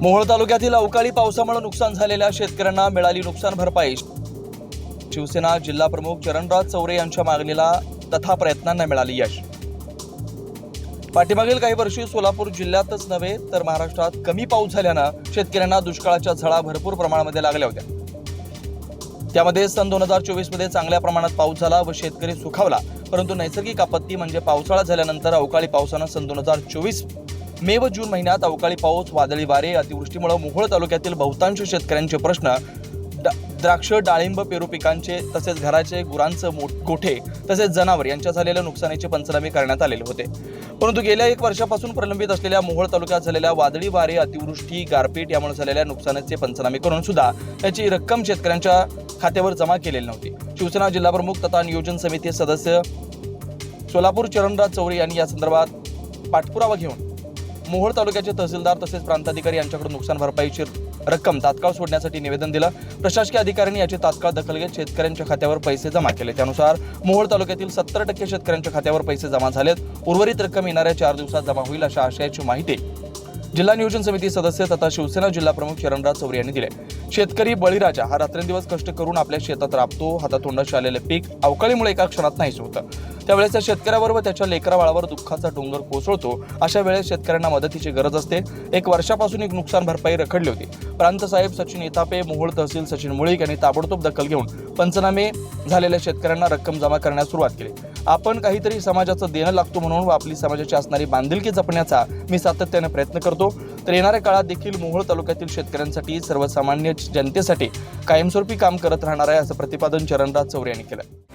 मोहोळ तालुक्यातील अवकाळी पावसामुळे नुकसान झालेल्या शेतकऱ्यांना मिळाली नुकसान भरपाई. शिवसेना जिल्हा प्रमुख चरणराज चौरे यांच्या मागणीला तथा प्रयत्नांना मिळाली यश. पाठीमागील काही वर्षी सोलापूर जिल्ह्यातच नव्हे तर महाराष्ट्रात कमी पाऊस झाल्यानं शेतकऱ्यांना दुष्काळाच्या झळा भरपूर प्रमाणामध्ये लागल्या होत्या. त्यामध्ये सन दोन हजार चोवीसमध्ये चांगल्या प्रमाणात पाऊस झाला व शेतकरी सुखावला परंतु नैसर्गिक आपत्ती म्हणजे पावसाळा झाल्यानंतर अवकाळी पावसानं सन दोन हजार चोवीस मे व जून महिन्यात अवकाळी पाऊस वादळी वारे अतिवृष्टीमुळे मोहोळ तालुक्यातील बहुतांश शेतकऱ्यांचे प्रश्न द्राक्ष डाळिंब पेरू पिकांचे तसेच घराचे गुरांचं मोठ गोठे तसेच जनावर यांच्या झालेल्या नुकसानीचे पंचनामे करण्यात आलेले होते. परंतु गेल्या एक वर्षापासून प्रलंबित असलेल्या मोहोळ तालुक्यात झालेल्या वादळी वारे अतिवृष्टी गारपीट यामुळे झालेल्या नुकसानीचे पंचनामे करून सुद्धा त्याची रक्कम शेतकऱ्यांच्या खात्यावर जमा केलेली नव्हती. शिवसेना जिल्हाप्रमुख तथा नियोजन समिती सदस्य सोलापूर चरणराज चौरे यांनी या संदर्भात पाठपुरावा घेऊन मोहोळ तालुक्याचे तहसीलदार तसेच प्रांताधिकारी यांच्याकडून नुकसान भरपाईची रक्कम तात्काळ सोडण्यासाठी निवेदन दिलं. प्रशासकीय अधिकाऱ्यांनी याची तात्काळ दखल घेत शेतकऱ्यांच्या खात्यावर पैसे जमा केले. त्यानुसार मोहोळ तालुक्यातील सत्तर टक्के शेतकऱ्यांच्या खात्यावर पैसे जमा झालेत. उर्वरित रक्कम येणाऱ्या चार दिवसात जमा होईल अशा आशयाची माहिती जिल्हा नियोजन समिती सदस्य तथा शिवसेना जिल्हा प्रमुख शरणराज चौरे यांनी दिले. शेतकरी बळीराजा हा रात्रंदिवस कष्ट करून आपल्या शेतात राबतो हातातोंडाशी आलेले पीक अवकाळीमुळे एका क्षणात नाहीच होतं. त्यावेळेस त्या शेतकऱ्यावर व त्याच्या लेकराबाळावर दुःखाचा डोंगर कोसळतो अशा वेळेस शेतकऱ्यांना मदतीची गरज असते. एक वर्षापासून एक नुकसान भरपाई रखडली होती. प्रांतसाहेब सचिन येतापे मोहोळ तहसील सचिन मुळीक यांनी ताबडतोब दखल घेऊन पंचनामे झालेल्या शेतकऱ्यांना रक्कम जमा करण्यास सुरुवात केली. आपण काहीतरी समाजाचं देणं लागतो म्हणून व आपली समाजाची असणारी बांधिलकी जपण्याचा मी सातत्याने प्रयत्न करतो. तर येणाऱ्या काळात देखील मोहोळ तालुक्यातील शेतकऱ्यांसाठी सर्वसामान्य जनतेसाठी कायमस्वरूपी काम करत राहणार आहे असं प्रतिपादन चरणराज चौरे यांनी केलं.